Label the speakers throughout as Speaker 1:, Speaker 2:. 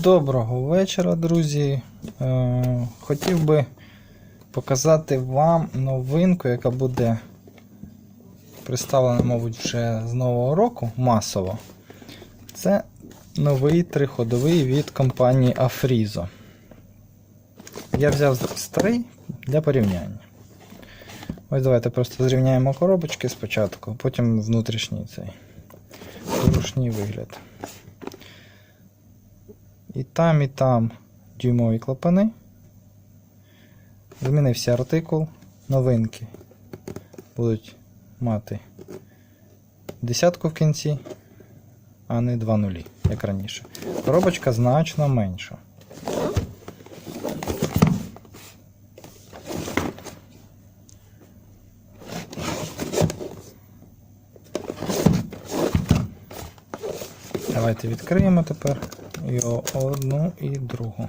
Speaker 1: Доброго вечора, друзі. Е, хотів би показати вам новинку, яка буде представлена, мабуть, вже з нового року масово. Це новий триходовий від компанії Afrizo. Я взяв старий для порівняння. Ось давайте просто зрівняємо коробочки спочатку, потім внутрішній цей зручний вигляд. І там, і там дюймові клапани. Змінився артикул. Новинки будуть мати десятку в кінці, а не два нулі, як раніше. Коробочка значно менша. Давайте відкриємо тепер і одну і другу.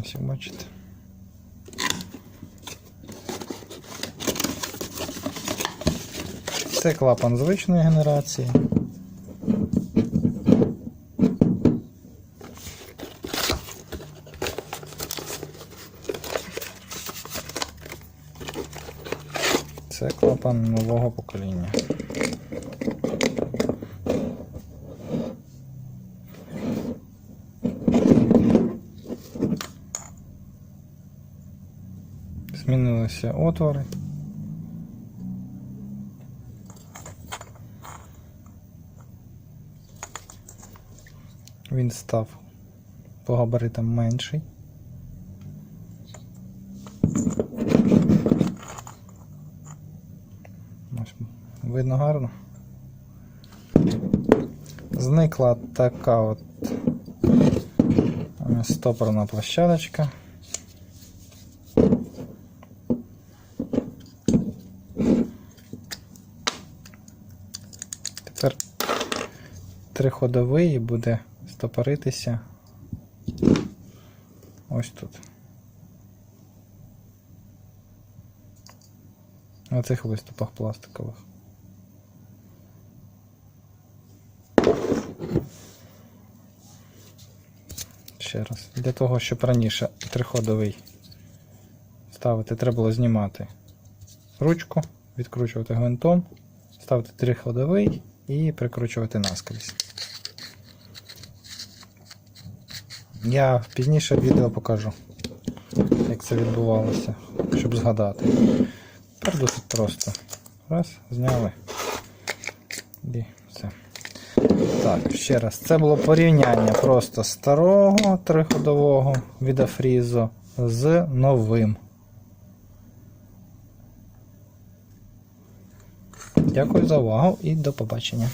Speaker 1: Ось бачите. Це клапан звичної генерації. Це клапан нового покоління. Змінилися отвори. Він став по габаритам менший. Ось, видно гарно. Зникла така от е, стопорна площадочка. Тепер триходовий буде стопоритися ось тут. На цих виступах пластикових. Ще раз. Для того, щоб раніше триходовий ставити, треба було знімати ручку, відкручувати гвинтом, ставити триходовий і прикручувати наскрізь. Я пізніше відео покажу, як це відбувалося, щоб згадати. Тепер досить просто. Раз, зняли. І все. Так, ще раз. Це було порівняння просто старого триходового від Афрізо з новим. Дякую за увагу і до побачення.